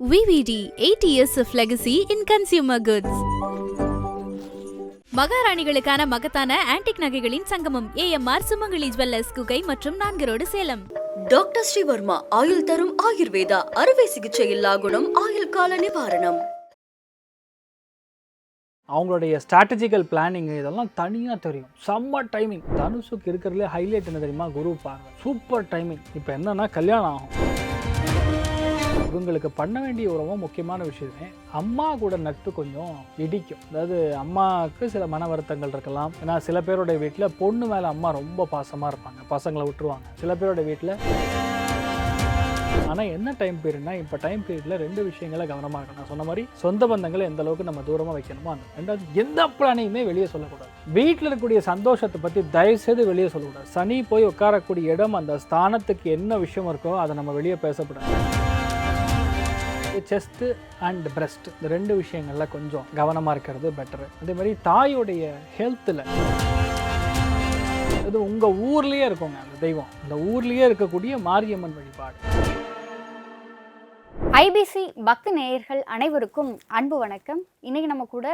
VVD 8 years of legacy in consumer goods. மகாராணிகளுக்கான மகத்தான antique நகைகளின் சங்கமம் AMR சுமங்கலி jewellers குகை மற்றும் நான்கு ரோடு சேலம். டாக்டர் ஸ்ரீவர்மா ஆயுள் தரும் ஆயுர்வேதா அறுவை சிகிச்சை இல்லா குணம் ஆயுள் கால நிவாரணம். அவங்களுடைய ஸ்ட்ராட்டஜிக்கல் பிளானிங் இதெல்லாம் தனியாக தெரியும். செம்ம டைமிங் தனுஷுக்கு இருக்கிறதுலே ஹைலைட் என்ன தெரியுமா? குரு பார்வை சூப்பர் டைமிங் இப்போ என்னன்னா கல்யாணம் ஆகும். இவங்களுக்கு பண்ண வேண்டிய உறவும் ரொம்ப முக்கியமான விஷயமே அம்மா கூட நட்பு கொஞ்சம் இடிக்கும். அதாவது அம்மாவுக்கு சில மன வருத்தங்கள் இருக்கலாம். ஏன்னா சில பேரோட வீட்டில் பொண்ணு மேலே அம்மா ரொம்ப பாசமாக இருப்பாங்க. பசங்களை விட்டுருவாங்க. சில பேரோட வீட்டில் ஆனால் என்ன டைம் பீரியட்னா இப்போ டைம் பீரியடில் ரெண்டு விஷயங்களை கவனமாக இருக்கணும். நான் சொன்ன மாதிரி சொந்த பந்தங்களை எந்த அளவுக்கு நம்ம தூரமாக வைக்கணுமோ அந்த ரெண்டாவது எந்த பிளானையுமே வெளியே சொல்லக்கூடாது. வீட்டில் இருக்கக்கூடிய சந்தோஷத்தை பற்றி தயவுசெய்து வெளியே சொல்லக்கூடாது. சனி போய் உட்காரக்கூடிய இடம் அந்த ஸ்தானத்துக்கு என்ன விஷயம் இருக்கோ அதை நம்ம வெளியே பேசக்கூடாது செஸ்ட்டு அண்ட் பிரஸ்ட் இந்த ரெண்டு விஷயங்கள்ல கொஞ்சம் கவனமாக இருக்கிறது பெட்டரு அதே மாதிரி தாயோடைய ஹெல்த்தில் அது உங்கள் ஊர்லேயே இருக்குங்க அந்த தெய்வம். இந்த ஊர்லேயே இருக்கக்கூடிய மாரியம்மன் வழிபாடு. ஐபிசி பக்தி நேயர்கள் அனைவருக்கும் அன்பு வணக்கம். இன்னைக்கு நம்ம கூட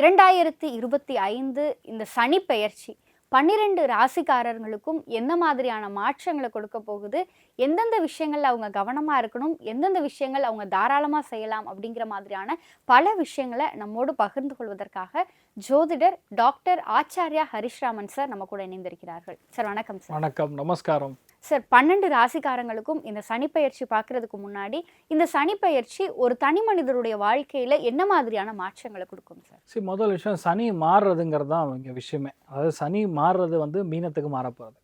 இரண்டாயிரத்தி இருபத்தி ஐந்து இந்த சனி பெயர்ச்சி பன்னிரெண்டு ராசிக்காரர்களுக்கும் எந்த மாதிரியான மாற்றங்களை கொடுக்க போகுது? எந்தெந்த விஷயங்கள்ல அவங்க கவனமா இருக்கணும் எந்தெந்த விஷயங்கள் அவங்க தாராளமா செய்யலாம் அப்படிங்கிற மாதிரியான பல விஷயங்களை நம்மோடு பகிர்ந்து கொள்வதற்காக ஜோதிடர் டாக்டர் ஆச்சாரியா ஹரிஷ்ராமன் சார் நம்ம கூட இணைந்திருக்கிறார்கள். சார் வணக்கம் சார். வணக்கம். நமஸ்காரம். சார் பன்னெண்டு ராசிக்காரங்களுக்கும் இந்த சனிப்பெயர்ச்சி பார்க்கறதுக்கு முன்னாடி இந்த சனிப்பெயர்ச்சி ஒரு தனி மனிதருடைய வாழ்க்கையில என்ன மாதிரியான மாற்றங்களை கொடுக்கும் சார்? சரி முதல் விஷயம் சனி மாறுறதுங்கிறது தான் அவங்க விஷயமே. அதாவது சனி மாறுறது வந்து மீனத்துக்கு மாறப்போகிறது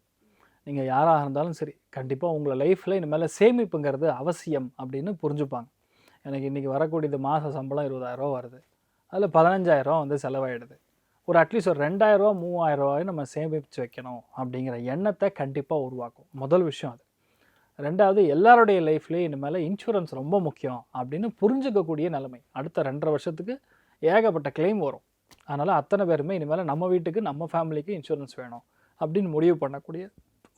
நீங்கள் யாராக இருந்தாலும் சரி கண்டிப்பாக உங்களை லைஃப்பில் இனிமேல் சேமிப்புங்கிறது அவசியம் அப்படின்னு புரிஞ்சுப்பாங்க. எனக்கு இன்றைக்கி வரக்கூடியது மாத சம்பளம் இருபதாயிரரூவா வருது. அதில் பதினஞ்சாயிரம் வந்து செலவாயிடுது. ஒரு அட்லீஸ்ட் ஒரு ரெண்டாயிரரூவா மூவாயிரம் ரூபாய் நம்ம சேமித்து வைக்கணும் அப்படிங்கிற எண்ணத்தை கண்டிப்பாக உருவாக்கும். முதல் விஷயம் அது. ரெண்டாவது எல்லாருடைய லைஃப்லேயும் இனிமேல் இன்சூரன்ஸ் ரொம்ப முக்கியம் அப்படின்னு புரிஞ்சுக்கக்கூடிய நிலைமை. அடுத்த ரெண்டரை வருஷத்துக்கு ஏகப்பட்ட கிளைம் வரும். அதனால் அத்தனை பேருமே இனிமேல் நம்ம வீட்டுக்கு நம்ம ஃபேமிலிக்கு இன்சூரன்ஸ் வேணும் அப்படின்னு முடிவு பண்ணக்கூடிய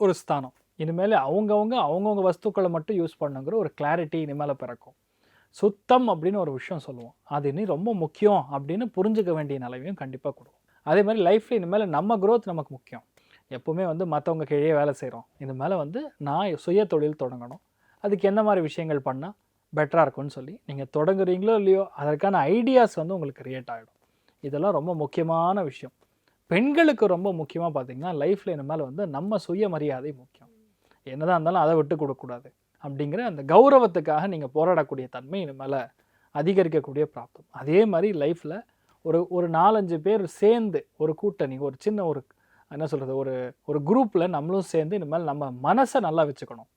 ஒரு ஸ்தானம். இனிமேல் அவங்கவுங்க அவங்கவுங்க வஸ்துக்களை மட்டும் யூஸ் பண்ணுங்கிற ஒரு கிளாரிட்டி இனிமேல் பிறக்கும். சுத்தம் அப்படின்னு ஒரு விஷயம் சொல்லுவோம். அது இனி ரொம்ப முக்கியம் அப்படின்னு புரிஞ்சுக்க வேண்டிய நிலைமையும் கண்டிப்பாக கொடுக்கும். அதே மாதிரி லைஃப்பில் இனிமேல் நம்ம க்ரோத் நமக்கு முக்கியம். எப்போவுமே வந்து மற்றவங்க கீழே வேலை செய்கிறோம் இனிமேல் வந்து நான் சுய தொழில் தொடங்கணும். அதுக்கு என்ன மாதிரி விஷயங்கள் பண்ணால் பெட்டராக இருக்கும்னு சொல்லி நீங்கள் தொடங்குறீங்களோ இல்லையோ அதற்கான ஐடியாஸ் வந்து உங்களுக்கு கிரியேட் ஆகிடும் இதெல்லாம் ரொம்ப முக்கியமான விஷயம். பெண்களுக்கு ரொம்ப முக்கியமாக பார்த்தீங்கன்னா லைஃப்பில் இனிமேல் வந்து நம்ம சுயமரியாதை முக்கியம். என்னதான் இருந்தாலும் அதை விட்டு கொடுக்கக்கூடாது அப்படிங்கிற அந்த கௌரவத்துக்காக நீங்கள் போராடக்கூடிய தன்மை இனிமேல் அதிகரிக்கக்கூடிய பிராப்தம். அதே மாதிரி லைஃப்பில் ஒரு ஒரு நாலஞ்சு பேர் சேர்ந்து ஒரு கூட்டணி ஒரு சின்ன ஒரு என்ன சொல்கிறது ஒரு ஒரு குரூப்பில் நம்மளும் சேர்ந்து இனிமேல் நம்ம மனசை நல்லா வச்சுக்கணும்.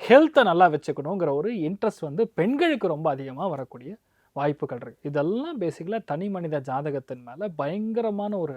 ஹெல்த்தை நல்லா வச்சுக்கணுங்கிற ஒரு இன்ட்ரெஸ்ட் வந்து பெண்களுக்கு ரொம்ப அதிகமாக வரக்கூடிய வாய்ப்புகள் இருக்குது இதெல்லாம் பேசிக்கலாக தனி மனித ஜாதகத்தின் மேலே பயங்கரமான ஒரு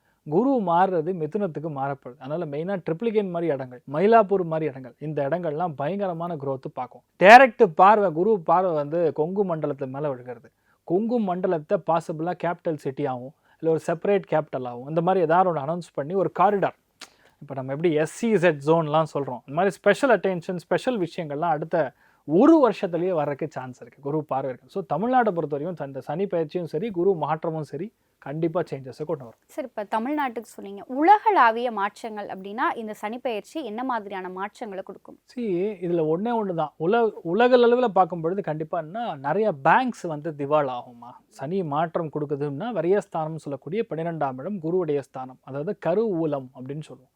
குரு மாறுறது மிதுனத்துக்கு மாறப்படுது. அதனால் மெயினாக ட்ரிப்ளிகேன் மாதிரி இடங்கள் மயிலாப்பூர் மாதிரி இடங்கள் இந்த இடங்கள்லாம் பயங்கரமான growth பார்க்கும். டேரக்ட் பார்வை குரு பார்வை வந்து கொங்கு மண்டலத்து மேலே விழுகிறது. கொங்கு மண்டலத்தை பாசிபிளாக கேபிட்டல் சிட்டியாகவும் இல்லை ஒரு செப்பரேட் கேபிட்டலாகவும் இந்த மாதிரி ஏதாவது ஒன்று அனௌன்ஸ் பண்ணி ஒரு காரிடார் இப்போ நம்ம எப்படி எஸ்சிசெட் ஜோன்லாம் சொல்கிறோம் இந்த மாதிரி ஸ்பெஷல் அட்டென்ஷன் ஸ்பெஷல் விஷயங்கள்லாம் அடுத்த ஒரு வருஷத்துலேயே வர்றதுக்கு சான்ஸ் இருக்குது குரு பார்வை இருக்குது ஸோ தமிழ்நாட்டை பொறுத்த வரைக்கும் இந்த சனி பயிற்சியும் சரி குரு மாற்றமும் சரி கண்டிப்பாக சேஞ்சஸை கொண்டு வரும் சார் இப்போ தமிழ்நாட்டுக்கு சொன்னீங்க. உலகளாவிய மாற்றங்கள் அப்படின்னா இந்த சனிப்பெயர்ச்சி என்ன மாதிரியான மாற்றங்களை கொடுக்கும்? சி இதில் ஒன்றே ஒன்று தான் உலக உலக அளவில் பார்க்கும் பொழுது கண்டிப்பாக என்ன நிறைய பேங்க்ஸ் வந்து திவால் ஆகுமா சனி மாற்றம் கொடுக்குதுன்னா வரியஸ்தானம் சொல்லக்கூடிய பன்னிரெண்டாம் இடம் குருவுடைய ஸ்தானம். அதாவது கரு ஊலம் அப்படின்னு சொல்லுவோம்.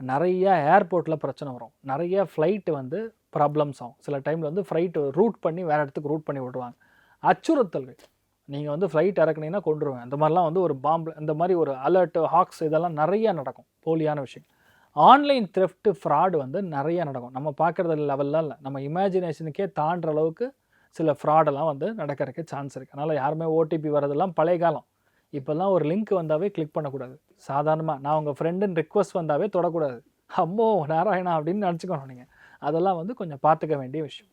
நிறைய ஏர்போர்ட்டில் பிரச்சனை வரும். நிறைய ஃப்ளைட்டு வந்து ப்ராப்ளம்ஸ் ஆகும். சில டைமில் வந்து ஃப்ளைட்டு ரூட் பண்ணி வேறு இடத்துக்கு ரூட் பண்ணி விடுவாங்க. அச்சுறுத்தல்கள். நீங்கள் வந்து ஃப்ளைட் இறக்குனீங்கன்னா கொண்டுருவேன் அந்த மாதிரிலாம் வந்து ஒரு பாம்பு இந்த மாதிரி ஒரு அலர்ட்டு ஹாக்ஸ் இதெல்லாம் நிறைய நடக்கும். போலியான விஷயம். ஆன்லைன் த்ரெஃப்ட்டு ஃப்ராடு வந்து நிறைய நடக்கும். நம்ம பார்க்குறது லெவல்லாம் இல்லை. நம்ம இமேஜினேஷனுக்கே தாண்டுற அளவுக்கு சில ஃப்ராடெல்லாம் வந்து நடக்கிறதுக்கு சான்ஸ் இருக்குது அதனால் யாருமே ஓடிபி வரதெல்லாம் பழைய காலம். இப்போல்லாம் ஒரு லிங்க் வந்தாவே கிளிக் பண்ணக்கூடாது. சாதாரணமாக நான் உங்கள் ஃப்ரெண்டுன்னு ரிக்வஸ்ட் வந்தாவே தொடக்கூடாது. அம்மோ நாராயணா அப்படின்னு நினச்சிக்கணும் நீங்கள் அதெல்லாம் வந்து கொஞ்சம் பார்த்துக்க வேண்டிய விஷயம்.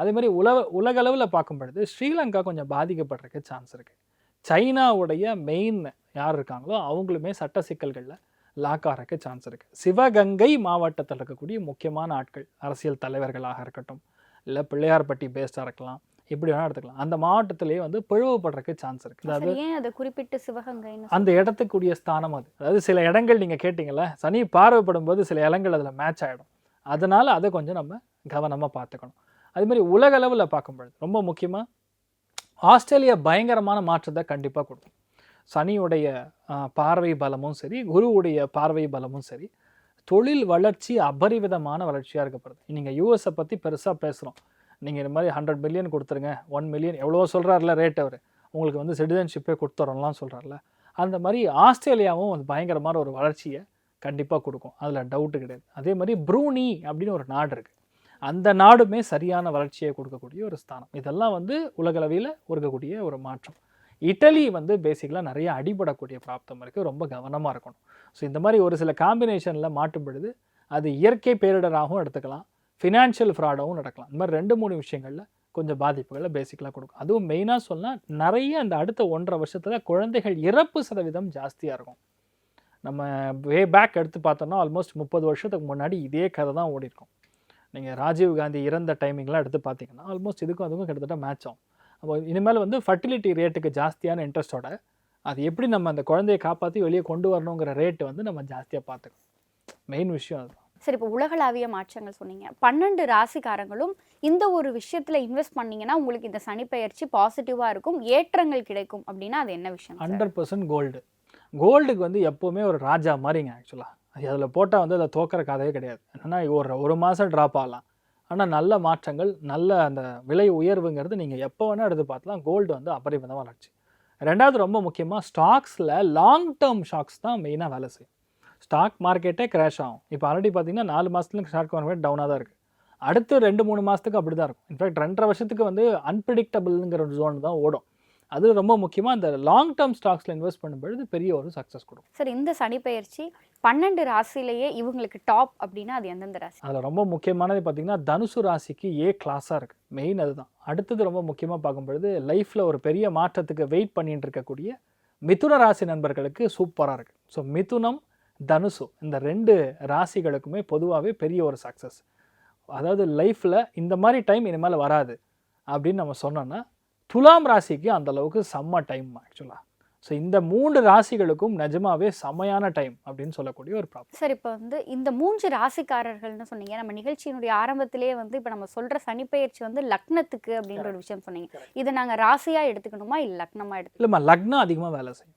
அதே மாதிரி உலக உலகளவில் பார்க்கும் பொழுது ஸ்ரீலங்கா கொஞ்சம் பாதிக்கப்படுறதுக்கு சான்ஸ் இருக்குது சைனாவுடைய மெயின் யார் இருக்காங்களோ அவங்களுமே சட்ட சிக்கல்களில் லாக் ஆகிறதுக்கு சான்ஸ் இருக்குது சிவகங்கை மாவட்டத்தில் இருக்கக்கூடிய முக்கியமான ஆட்கள் அரசியல் தலைவர்களாக இருக்கட்டும் இல்லை பிள்ளையார்பட்டி பேஸ்டாக இருக்கலாம் இப்படி வேணால் எடுத்துக்கலாம். அந்த மாவட்டத்திலேயே வந்து பிளவுபடுறதுக்கு சான்ஸ் இருக்குது அதாவது அதை குறிப்பிட்டு சிவகங்கைன்னு அந்த இடத்துக்குரிய ஸ்தானம் அது. அதாவது சில இடங்கள் நீங்கள் கேட்டிங்கல்ல சனி பார்வைப்படும் போது சில இடங்கள் அதில் மேட்ச் ஆகிடும் அதனால் அதை கொஞ்சம் நம்ம கவனமாக பார்த்துக்கணும். அது மாதிரி உலக அளவில் பார்க்கும்பொழுது ரொம்ப முக்கியமாக ஆஸ்திரேலியா பயங்கரமான மாற்றத்தை கண்டிப்பாக கொடுக்கும். சனியுடைய பார்வை பலமும் சரி குருவுடைய பார்வை பலமும் சரி தொழில் வளர்ச்சி அபரிவிதமான வளர்ச்சியாக இருக்கப்படுது நீங்கள் யூஎஸை பற்றி பெருசாக பேசுகிறோம் நீங்கள் இந்த மாதிரி ஹண்ட்ரட் மில்லியன் கொடுத்துருங்க ஒன் மில்லியன் எவ்வளோ சொல்கிறாருல ரேட் அவர். உங்களுக்கு வந்து சிட்டிசன்ஷிப்பே கொடுத்துறோம்லாம் சொல்கிறார்ல அந்த மாதிரி ஆஸ்திரேலியாவும் வந்து பயங்கரமான ஒரு வளர்ச்சியை கண்டிப்பாக கொடுக்கும். அதில் டவுட்டு கிடையாது. அதே மாதிரி ப்ரூனி அப்படின்னு ஒரு நாடு இருக்குது அந்த நாடுமே சரியான வளர்ச்சியை கொடுக்கக்கூடிய ஒரு ஸ்தானம். இதெல்லாம் வந்து உலகளவில் இருக்கக்கூடிய ஒரு மாற்றம். இட்டலி வந்து பேசிக்கலாக நிறைய அடிபடக்கூடிய பிராப்தம் இருக்குது ரொம்ப கவனமாக இருக்கணும். ஸோ இந்த மாதிரி ஒரு சில காம்பினேஷனில் மாட்டும் பொழுது அது இயற்கை பேரிடராகவும் எடுத்துக்கலாம். ஃபினான்ஷியல் ஃப்ராடாகவும் நடக்கலாம். இந்த மாதிரி ரெண்டு மூணு விஷயங்களில் கொஞ்சம் பாதிப்புகளை பேசிக்கலாக கொடுக்கும். அதுவும் மெயினாக சொன்னால் நிறைய அந்த அடுத்த ஒன்றரை வருஷத்தில் குழந்தைகள் இறப்பு சதவீதம் ஜாஸ்தியாக இருக்கும். நம்ம வே பேக் எடுத்து பார்த்தோம்னா ஆல்மோஸ்ட் முப்பது வருஷத்துக்கு முன்னாடி இதே கதை தான் ஓடிருக்கும். நீங்கள் ராஜீவ் காந்தி இறந்த டைமிங்லாம் எடுத்து பார்த்தீங்கன்னா ஆல்மோஸ்ட் இதுக்கும் அதுக்கும் கிட்டத்தட்ட மேட்ச் ஆகும். அப்போ இனிமேல் வந்து ஃபர்டிலிட்டி ரேட்டுக்கு ஜாஸ்தியான இன்ட்ரெஸ்ட்டோட அது எப்படி நம்ம அந்த குழந்தையை காப்பாற்றி வெளியே கொண்டு வரணுங்கிற ரேட்டு வந்து நம்ம ஜாஸ்தியாக பார்த்துக்கணும் மெயின் விஷயம் அதுதான் சரி இப்போ உலகளாவிய மாற்றங்கள் சொன்னீங்க. பன்னெண்டு ராசிக்காரங்களும் இந்த ஒரு விஷயத்துல இன்வெஸ்ட் பண்ணீங்கன்னா உங்களுக்கு இந்த சனிப்பெயர்ச்சி பாசிட்டிவா இருக்கும் ஏற்றங்கள் கிடைக்கும் அப்படின்னா அது என்ன விஷயம்? ஹண்ட்ரட் பர்சன்ட் கோல்டு கோல்டுக்கு வந்து எப்போவுமே ஒரு ராஜா மாதிரிங்க ஆக்சுவலாக அதில் போட்டால் வந்து அதில் தோக்கிற கதையே கிடையாது. என்னென்னா ஒரு ஒரு மாதம் ட்ராப் ஆகலாம். ஆனால் நல்ல மாற்றங்கள் நல்ல அந்த விலை உயர்வுங்கிறது நீங்கள் எப்போ வேணால் எடுத்து பார்த்துலாம் கோல்டு வந்து அபரிமிதமாக வளர்ச்சி. ரெண்டாவது ரொம்ப முக்கியமாக ஸ்டாக்ஸில் லாங் டேர்ம் ஷாக்ஸ் தான் மெயினாக வேலை செய்யும். ஸ்டாக் மார்க்கெட்டே கிராஷ் ஆகும். இப்போ ஆல்ரெடி பார்த்தீங்கன்னா நாலு மாதத்துல ஸ்டாக் மார்க்கெட் டவுனாக தான் இருக்குது அடுத்து ரெண்டு மூணு மாதத்துக்கு அப்படி தான் இருக்கும் இன்ஃபேக்ட் ரெண்டரை வருஷத்துக்கு வந்து அன்பிரிடிக்டபிள்ங்கிற ஒரு ஜோன் தான் ஓடும். அது ரொம்ப முக்கியமாக அந்த லாங் டேர்ம் ஸ்டாக்ஸில் இன்வெஸ்ட் பண்ணும்பொழுது பெரிய ஒரு சக்ஸஸ் கொடுக்கும். சார் இந்த சனிப்பெயர்ச்சி பன்னெண்டு ராசியிலேயே இவங்களுக்கு டாப் அப்படின்னா அது எந்தெந்த ராசி? அதில் ரொம்ப முக்கியமானது பார்த்தீங்கன்னா தனுசு ராசிக்கு ஏ கிளாஸாக இருக்குது மெயின் அதுதான். அடுத்தது ரொம்ப முக்கியமாக பார்க்கும்பொழுது லைஃப்பில் ஒரு பெரிய மாற்றத்துக்கு வெயிட் பண்ணிட்டு இருக்கக்கூடிய மிதுன ராசி நண்பர்களுக்கு சூப்பராக இருக்குது ஸோ மிதுனம் தனுசு இந்த ரெண்டு ராசிகளுக்குமே பொதுவாகவே பெரிய ஒரு சக்ஸஸ் அதாவது லைஃப்பில் இந்த மாதிரி டைம் இனிமேல் வராது அப்படின்னு நம்ம சொன்னோன்னா துலாம் ராசிக்கு அந்த அளவுக்கு செம்ம டைம் ஆக்சுவலாக ஸோ இந்த மூன்று ராசிகளுக்கும் நிஜமாவே செம்மையான டைம் அப்படின்னு சொல்லக்கூடிய ஒரு ப்ராப்ளம் சார் இப்போ வந்து இந்த மூன்று ராசிக்காரர்கள்னு சொன்னீங்க. நம்ம நிகழ்ச்சியினுடைய ஆரம்பத்திலேயே வந்து இப்போ நம்ம சொல்ற சனிப்பெயர்ச்சி வந்து லக்னத்துக்கு அப்படின்ற ஒரு விஷயம் சொன்னீங்க. இதை நாங்க ராசியா எடுத்துக்கணுமா இல்லை லக்னமா எடுத்து இல்லைம்மா லக்னம் அதிகமாக வேலை செய்யும்.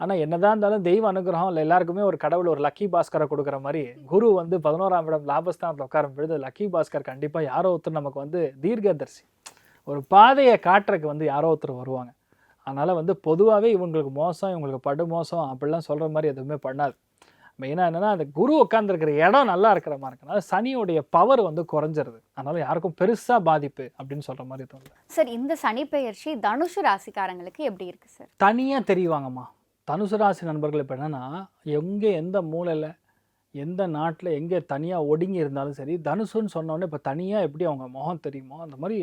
ஆனால் என்னதான் இருந்தாலும் தெய்வ அனுகிரகம் இல்லை. எல்லாருக்குமே ஒரு கடவுள் ஒரு லக்கி பாஸ்கரை கொடுக்குற மாதிரி குரு வந்து பதினோராம் இடம் லாபஸ்தானத்தில் உட்காரும் பொழுது லக்கி பாஸ்கர் கண்டிப்பாக யாரோ ஒருத்தர் நமக்கு வந்து தீர்க்கதர்சி. ஒரு பாதையை காட்டுறதுக்கு வந்து யாரோ ஒருத்தர் வருவாங்க. அதனால் வந்து பொதுவாகவே இவங்களுக்கு மோசம் இவங்களுக்கு படு மோசம் அப்படிலாம் சொல்கிற மாதிரி எதுவுமே பண்ணாது. மெயினாக என்னென்னா அந்த குரு உட்காந்துருக்கிற இடம் நல்லா இருக்கிற மாதிரி இருக்கனால சனியோடைய பவர் வந்து குறைஞ்சிருது. அதனால் யாருக்கும் பெருசாக பாதிப்பு அப்படின்னு சொல்கிற மாதிரி தோணுது. சார் இந்த சனிப்பெயர்ச்சி தனுசு ராசிக்காரங்களுக்கு எப்படி இருக்கு சார்? தனியாக தெரிவாங்கம்மா. தனுசு ராசி நண்பர்கள் இப்போ என்னென்னா எங்கே எந்த மூலையில் எந்த நாட்டில் எங்கே தனியாக ஒடுங்கி இருந்தாலும் சரி தனுசுன்னு சொன்னோடனே இப்போ தனியாக எப்படி அவங்க முகம் தெரியுமோ அந்த மாதிரி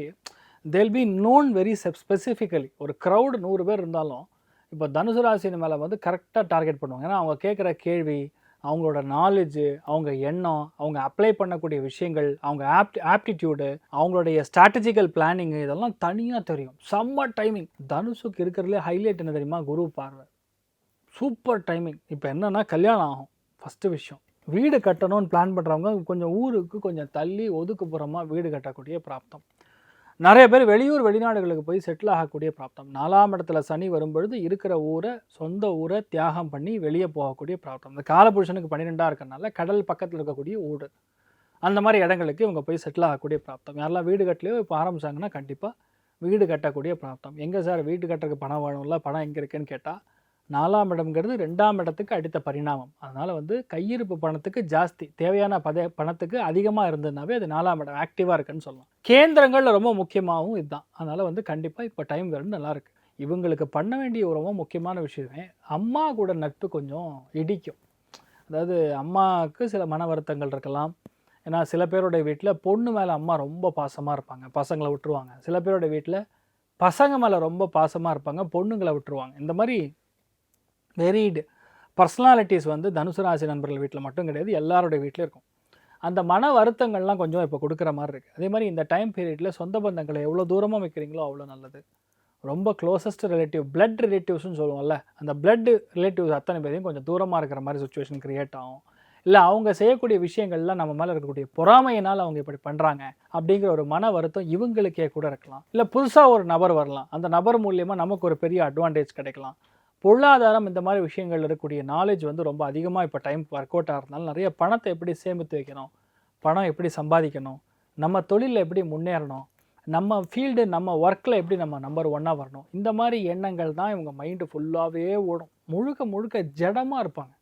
they'll be known very specifically ஒரு க்ரௌடு நூறு பேர் இருந்தாலும் இப்போ தனுசு ராசியின் மேலே வந்து கரெக்டாக டார்கெட் பண்ணுவாங்க. ஏன்னா அவங்க கேட்குற கேள்வி அவங்களோட நாலேஜு அவங்க எண்ணம் அவங்க அப்ளை பண்ணக்கூடிய விஷயங்கள் அவங்க ஆப்டி ஆப்டிடியூடு அவங்களுடைய ஸ்ட்ராட்டஜிக்கல் பிளானிங் இதெல்லாம் தனியாக தெரியும். செம்ம டைமிங் தனுஷுக்கு இருக்கிறதுலே ஹைலைட் என்ன தெரியுமா? குரு பார்வை. Super timing. இப்போ என்னென்னா கல்யாணம் ஆகும். ஃபஸ்ட்டு விஷயம். வீடு கட்டணும்னு பிளான் பண்ணுறவங்க கொஞ்சம் ஊருக்கு கொஞ்சம் தள்ளி ஒதுக்குப்புறமாக வீடு கட்டக்கூடிய பிராப்தம். நிறைய பேர் வெளியூர் வெளிநாடுகளுக்கு போய் செட்டில் ஆகக்கூடிய பிராப்தம். நாலாம் இடத்துல சனி வரும்பொழுது இருக்கிற ஊரை சொந்த ஊரை தியாகம் பண்ணி வெளியே போகக்கூடிய பிராப்தம். இந்த காலபுருஷனுக்கு பன்னிரெண்டாக இருக்கறனால கடல் பக்கத்தில் இருக்கக்கூடிய ஊடு அந்த மாதிரி இடங்களுக்கு இவங்க போய் செட்டில் ஆகக்கூடிய பிராப்தம். யாரெல்லாம் வீடு கட்டலையோ இப்போ ஆரம்பிச்சாங்கன்னா கண்டிப்பாக வீடு கட்டக்கூடிய பிராப்தம். எங்கே சார் வீடு கட்டுறதுக்கு பணம் வேணும்ல? பணம் எங்கே இருக்குன்னு கேட்டால் நாலாம் இடம்ங்கிறது ரெண்டாம் இடத்துக்கு அடுத்த பரிணாமம். அதனால் வந்து கையிருப்பு பணத்துக்கு ஜாஸ்தி. தேவையான பத பணத்துக்கு அதிகமாக இருந்ததுனாவே அது நாலாம் இடம் ஆக்டிவாக இருக்குன்னு சொல்லலாம். கேந்திரங்களில் ரொம்ப முக்கியமாகவும் இதுதான். அதனால் வந்து கண்டிப்பாக இப்போ டைம் வேறு நல்லாயிருக்கு இவங்களுக்கு பண்ண வேண்டிய ரொம்ப முக்கியமான விஷயமே அம்மா கூட நட்பு கொஞ்சம் இடிக்கும். அதாவது அம்மாவுக்கு சில மன வருத்தங்கள் இருக்கலாம். ஏன்னா சில பேருடைய வீட்டில் பொண்ணு மேலே அம்மா ரொம்ப பாசமாக இருப்பாங்க. பசங்களை விட்டுருவாங்க. சில பேருடைய வீட்டில் பசங்க மேலே ரொம்ப பாசமாக இருப்பாங்க. பொண்ணுங்களை விட்டுருவாங்க. இந்த மாதிரி வெரிடு பர்சனாலிட்டிஸ் வந்து தனுசு ராசி நண்பர்கள் வீட்டில் மட்டும் கிடையாது எல்லாருடைய வீட்டிலும் இருக்கும். அந்த மன வருத்தங்கள்லாம் கொஞ்சம் இப்போ கொடுக்குற மாதிரி இருக்குது அதே மாதிரி இந்த டைம் பீரியடில் சொந்த பந்தங்களை எவ்வளோ தூரமாக வைக்கிறீங்களோ அவ்வளோ நல்லது. ரொம்ப க்ளோசஸ்ட் ரிலேட்டிவ் பிளட் ரிலேட்டிவ்ஸ்னு சொல்லுவோம்ல அந்த பிளட் ரிலேட்டிவ்ஸ் அத்தனை பேரையும் கொஞ்சம் தூரமாக இருக்கிற மாதிரி சுச்சுவேஷன் க்ரியேட் ஆகும். இல்லை அவங்க செய்யக்கூடிய விஷயங்கள்லாம் நம்ம மேலே இருக்கக்கூடிய பொறாமையினால் அவங்க இப்படி பண்ணுறாங்க அப்படிங்கிற ஒரு மன வருத்தம் இவங்களுக்கே கூட இருக்கலாம். இல்லை புதுசாக ஒரு நபர் வரலாம். அந்த நபர் மூலியமாக நமக்கு ஒரு பெரிய அட்வான்டேஜ் கிடைக்கலாம். பொருளாதாரம் இந்த மாதிரி விஷயங்கள் இருக்கக்கூடிய நாலேஜ் வந்து ரொம்ப அதிகமாக இப்போ டைம் ஒர்க் அவுட் ஆகிறதுனால நிறைய பணத்தை எப்படி சேமித்து வைக்கணும்? பணம் எப்படி சம்பாதிக்கணும்? நம்ம தொழிலில் எப்படி முன்னேறணும்? நம்ம ஃபீல்டு நம்ம ஒர்க்கில் எப்படி நம்ம நம்பர் ஒன்னாக வரணும்? இந்த மாதிரி எண்ணங்கள் தான் இவங்க மைண்டு ஃபுல்லாகவே ஓடும். முழுக்க முழுக்க ஜடமாக இருப்பாங்க.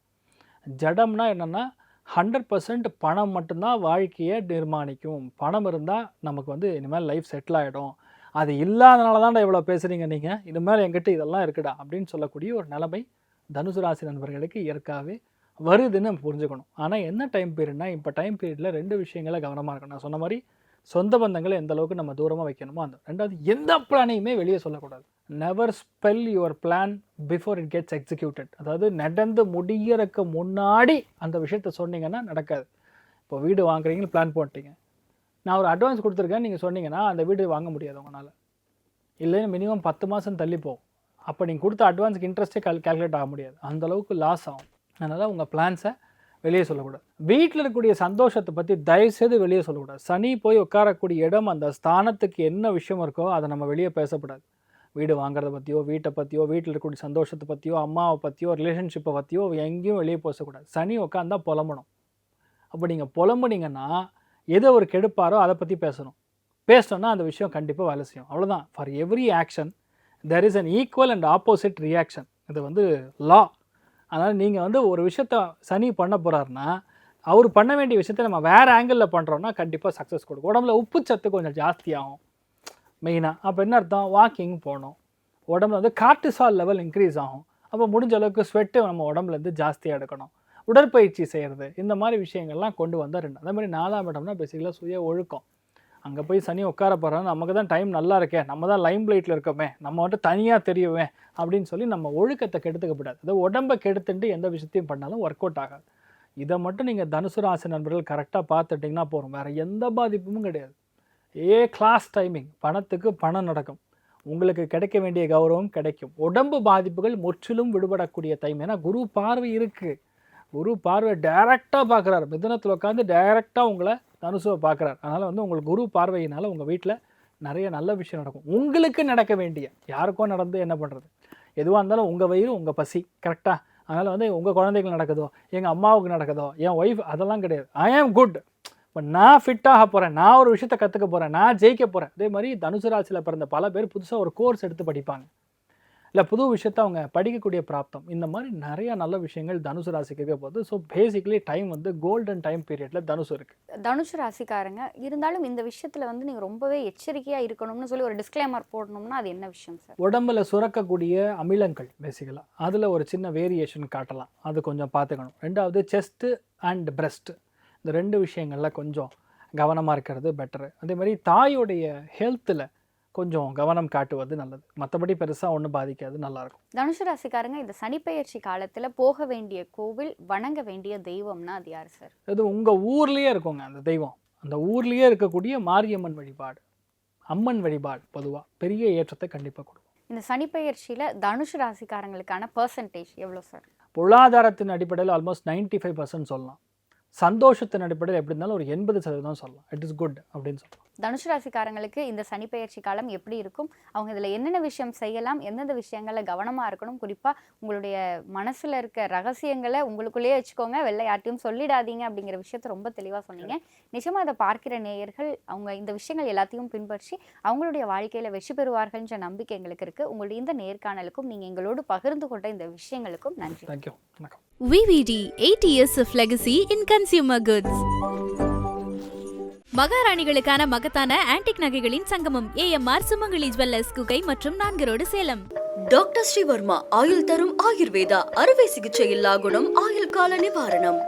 ஜடம்னா என்னென்னா ஹண்ட்ரட் பர்சன்ட் பணம் மட்டும்தான் வாழ்க்கையை நிர்மாணிக்கும். பணம் இருந்தால் நமக்கு வந்து இனிமேல் லைஃப் செட்டில் ஆகிடும் அது இல்லாதனால தான்டா இவ்வளோ பேசுகிறீங்க நீங்கள் இனிமேல் என்கிட்ட இதெல்லாம் இருக்குடா அப்படின்னு சொல்லக்கூடிய ஒரு நிலைமை தனுசு ராசி நண்பர்களுக்கு இயற்காகவே வருதுன்னு நம்ம புரிஞ்சுக்கணும். ஆனால் என்ன டைம் பீரியட்னா இப்போ டைம் பீரியடில் ரெண்டு விஷயங்களை கவனமாக இருக்கணும். நான் சொன்ன மாதிரி சொந்த பந்தங்களை எந்த அளவுக்கு நம்ம தூரமாக வைக்கணுமோ அந்த ரெண்டாவது எந்த பிளானையுமே வெளியே சொல்லக்கூடாது. Never spell your plan before it gets executed அதாவது நடந்து முடியறதுக்கு முன்னாடி அந்த விஷயத்த சொன்னீங்கன்னா நடக்காது. இப்போ வீடு வாங்குறீங்கன்னு பிளான் போட்டீங்க. நான் ஒரு அட்வான்ஸ் கொடுத்துருக்கேன் நீங்கள் சொன்னீங்கன்னா அந்த வீடு வாங்க முடியாது உங்களால். இல்லைன்னு மினிமம் பத்து மாதம் தள்ளிப்போம் அப்போ நீங்கள் கொடுத்த அட்வான்ஸுக்கு இன்ட்ரெஸ்ட்டே கால் கால்குலேட் ஆக முடியாது. அந்த அளவுக்கு லாஸ் ஆகும். அதனால் உங்கள் பிளான்ஸை வெளியே சொல்லக்கூடாது. வீட்டில் இருக்கக்கூடிய சந்தோஷத்தை பற்றி தயவுசெய்து வெளியே சொல்லக்கூடாது. சனி போய் உட்காரக்கூடிய இடம் அந்த ஸ்தானத்துக்கு என்ன விஷயம் இருக்கோ அதை நம்ம வெளியே பேசக்கூடாது வீடு வாங்குறத பற்றியோ வீட்டை பற்றியோ வீட்டில் இருக்கக்கூடிய சந்தோஷத்தை பற்றியோ அம்மாவை பற்றியோ ரிலேஷன்ஷிப்பை பற்றியோ எங்கேயும் வெளியே பேசக்கூடாது. சனி உட்காந்தா புலம்பணும். அப்போ நீங்கள் புலம்புனீங்கன்னா எதை ஒரு கெடுப்பாரோ அதை பற்றி பேசணும். பேசினோன்னா அந்த விஷயம் கண்டிப்பாக வேலை செய்யும். அவ்வளோதான் for every action there is an equal and opposite reaction இது வந்து லா அதனால் நீங்கள் வந்து ஒரு விஷயத்த சனி பண்ண போகிறாருன்னா அவர் பண்ண வேண்டிய விஷயத்த நம்ம வேறு ஆங்கிளில் பண்ணுறோன்னா கண்டிப்பாக சக்ஸஸ் கொடுக்கும். உடம்புல உப்பு சத்து கொஞ்சம் ஜாஸ்தியாகும் மெயினாக அப்போ என்ன அர்த்தம்? வாக்கிங் போகணும். உடம்புல வந்து கார்டிசால் லெவல் இன்க்ரீஸ் ஆகும். அப்போ முடிஞ்ச அளவுக்கு ஸ்வெட்டு நம்ம உடம்புலேருந்து ஜாஸ்தியாக எடுக்கணும். உடற்பயிற்சி செய்கிறது இந்த மாதிரி விஷயங்கள்லாம் கொண்டு வந்தால் ரெண்டு அதே மாதிரி நாலாம் இடம்னா பேசிக்கலாக சுய ஒழுக்கம். அங்கே போய் சனி உட்கார போகிறோம் நமக்கு தான் டைம் நல்லா இருக்கே. நம்ம தான் லைம் லைட்டில் இருக்கோமே. நம்ம மட்டும் தனியாக தெரியவே அப்படின்னு சொல்லி நம்ம ஒழுக்கத்தை கெடுத்துக்கப்படாது அதாவது உடம்பை கெடுத்துட்டு எந்த விஷயத்தையும் பண்ணாலும் ஒர்க் அவுட் ஆகாது. இதை மட்டும் நீங்கள் தனுசு ராசி நண்பர்கள் கரெக்டாக பார்த்துட்டிங்கன்னா போகிறோம் வேறு எந்த பாதிப்பும் கிடையாது. ஏ கிளாஸ் டைமிங் பணத்துக்கு பணம் நடக்கும். உங்களுக்கு கிடைக்க வேண்டிய கௌரவம் கிடைக்கும். உடம்பு பாதிப்புகள் முற்றிலும் விடுபடக்கூடிய டைம் ஏன்னா குரு பார்வை இருக்குது குரு பார்வை டைரெக்டாக பார்க்குறாரு. மிதனத்தில் உட்காந்து டைரெக்டாக உங்களை தனுசுவை பார்க்குறாரு. அதனால் வந்து உங்களுக்கு குரு பார்வையினால் உங்கள் வீட்டில் நிறைய நல்ல விஷயம் நடக்கும். உங்களுக்கு நடக்க வேண்டிய யாருக்கோ நடந்து என்ன பண்ணுறது எதுவாக இருந்தாலும் உங்கள் வயிறு உங்கள் பசி கரெக்டாக அதனால் வந்து உங்கள் குழந்தைகள் நடக்குதோ எங்கள் அம்மாவுக்கு நடக்குதோ என் ஒய்ஃப் அதெல்லாம் கிடையாது. ஐ ஆம் குட் இப்போ நான் ஃபிட்டாக போகிறேன் நான் ஒரு விஷயத்த கற்றுக்க போகிறேன் நான் ஜெயிக்க போகிறேன் அதே மாதிரி தனுசு ராசியில் பிறந்த பல பேர் புதுசாக ஒரு கோர்ஸ் எடுத்து படிப்பாங்க. இல்லை புது விஷயத்த அவங்க படிக்கக்கூடிய பிராப்தம். இந்த மாதிரி நிறைய நல்ல விஷயங்கள் தனுசு ராசிக்கு இருக்க போகுது. ஸோ பேசிக்கலி டைம் வந்து கோல்டன் டைம் பீரியட்ல தனுசு இருக்கு. தனுஷ் ராசிக்காரங்க இருந்தாலும் இந்த விஷயத்துல வந்து நீங்க ரொம்பவே எச்சரிக்கையா இருக்கணும்னு சொல்லி ஒரு டிஸ்க்ளைமர் போடணும்னா அது என்ன விஷயம் சார் உடம்புல சுரக்கக்கூடிய அமிலங்கள் பேசிக்கலாக அதில் ஒரு சின்ன வேரியேஷன் காட்டலாம். அது கொஞ்சம் பார்த்துக்கணும். ரெண்டாவது செஸ்ட்டு அண்ட் பிரஸ்ட் இந்த ரெண்டு விஷயங்களில் கொஞ்சம் கவனமாக இருக்கிறது பெட்டரு அதே மாதிரி தாயோடைய ஹெல்த்தில் கொஞ்சம் கவனம் காட்டுவது நல்லது. மற்றபடி பெருசாக ஒன்றும் பாதிக்காது நல்லாயிருக்கும் தனுஷ் ராசிக்காரங்க இந்த சனிப்பெயர்ச்சி காலத்துல போக வேண்டிய கோவில் வணங்க வேண்டிய தெய்வம்னா அது யார் சார்? அது உங்கள் ஊர்லேயே இருக்குங்க அந்த தெய்வம். அந்த ஊர்லேயே இருக்கக்கூடிய மாரியம்மன் வழிபாடு. அம்மன் வழிபாடு பொதுவாக பெரிய ஏற்றத்தை கண்டிப்பாக கொடுக்கும். இந்த சனிப்பெயர்ச்சியில தனுஷ் ராசிக்காரங்களுக்கான பர்சன்டேஜ் எவ்வளோ சார்? பொருளாதாரத்தின் அடிப்படையில் ஆல்மோஸ்ட் 95% ஃபைவ் பர்சன்ட் சொல்லலாம். சந்தோஷத்தின் அடிப்படையில் எப்படி இருந்தாலும் ஒரு எண்பது சதவீதம் சொல்லலாம். இட் இஸ் குட் அப்படின்னு சொல்லலாம். தனுஷ் ராசிக்காரங்களுக்கு இந்த சனிப்பெயர்ச்சி காலம் எப்படி இருக்கும்? அவங்க இதில் என்னென்ன விஷயம் செய்யலாம்? எந்தெந்த விஷயங்களில் கவனமாக இருக்கணும்? குறிப்பாக உங்களுடைய மனசில் இருக்க ரகசியங்களை உங்களுக்குள்ளேயே வச்சுக்கோங்க. வெளில யார்ட்டையும் சொல்லிடாதீங்க அப்படிங்கிற விஷயத்த ரொம்ப தெளிவாக சொன்னீங்க. நிஜமாக அதை பார்க்கிற நேயர்கள் அவங்க இந்த விஷயங்கள் எல்லாத்தையும் பின்பற்றி அவங்களுடைய வாழ்க்கையில் வெற்றி பெறுவார்கள்ன்ற நம்பிக்கை எங்களுக்கு இருக்குது உங்களுடைய இந்த நேர்காணலுக்கும் நீங்கள் எங்களோடு பகிர்ந்து கொண்ட இந்த விஷயங்களுக்கும் நன்றி. தேங்க்யூ வணக்கம். VVD 80 years of legacy consumer goods மகாராணிகளுக்கான மகத்தான ஆன்டிக் நகைகளின் சங்கமம் ஏஎம்ஆர் சுமங்கலி ஜுவல்லர்ஸ் குகை மற்றும் நான்கரோடு சேலம். டாக்டர் ஸ்ரீவர்மா ஆயுள் தரும் ஆயுர்வேதா அறுவை சிகிச்சை இல்லா குணம் ஆயுள் கால நிவாரணம்.